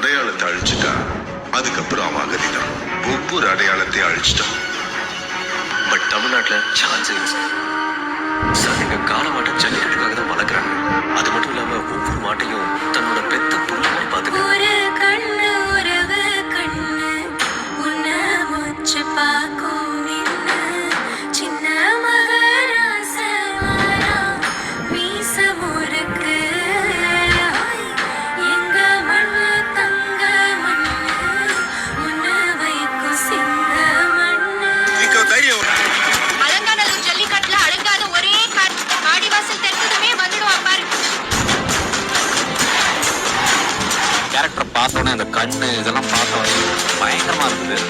அடையாளத்தை அழிச்சிட்டான் அதுக்கப்புறம் அவன் அகதிதான். ஒவ்வொரு அடையாளத்தையும் அழிச்சிட்டான். பட் தமிழ்நாட்டில் சான்ஸ் இல்லை சார் கேரக்டர் பார்த்தோன்னே அந்த கண்ணு இதெல்லாம் பார்த்தோன்னே பயங்கரமாக இருந்தது.